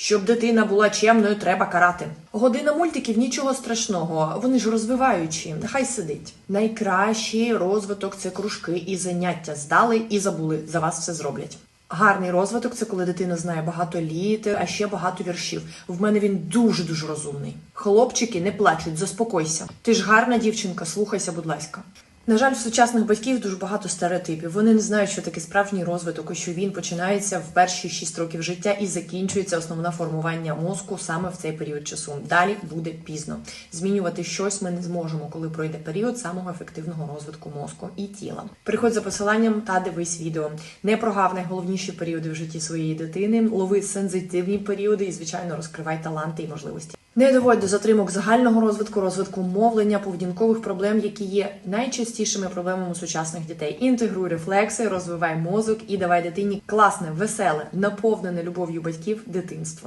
Щоб дитина була чемною, треба карати. Година мультиків нічого страшного, вони ж розвиваючі. Нехай сидить. Найкращий розвиток це кружки і заняття здали і забули. За вас все зроблять. Гарний розвиток це коли дитина знає багато літер, а ще багато віршів. В мене він дуже дуже розумний. Хлопчики не плачуть, заспокойся. Ти ж гарна дівчинка, слухайся, будь ласка. На жаль, в сучасних батьків дуже багато стереотипів. Вони не знають, що таке справжній розвиток, і що він починається в перші 6 років життя і закінчується основне формування мозку саме в цей період часу. Далі буде пізно. Змінювати щось ми не зможемо, коли пройде період самого ефективного розвитку мозку і тіла. Переходь за посиланням та дивись відео. Не прогав найголовніші періоди в житті своєї дитини, лови сензитивні періоди і, звичайно, розкривай таланти і можливості. Не доводь до затримок загального розвитку, розвитку мовлення, поведінкових проблем, які є найчастішими проблемами сучасних дітей. Інтегруй рефлекси, розвивай мозок і давай дитині класне, веселе, наповнене любов'ю батьків дитинство.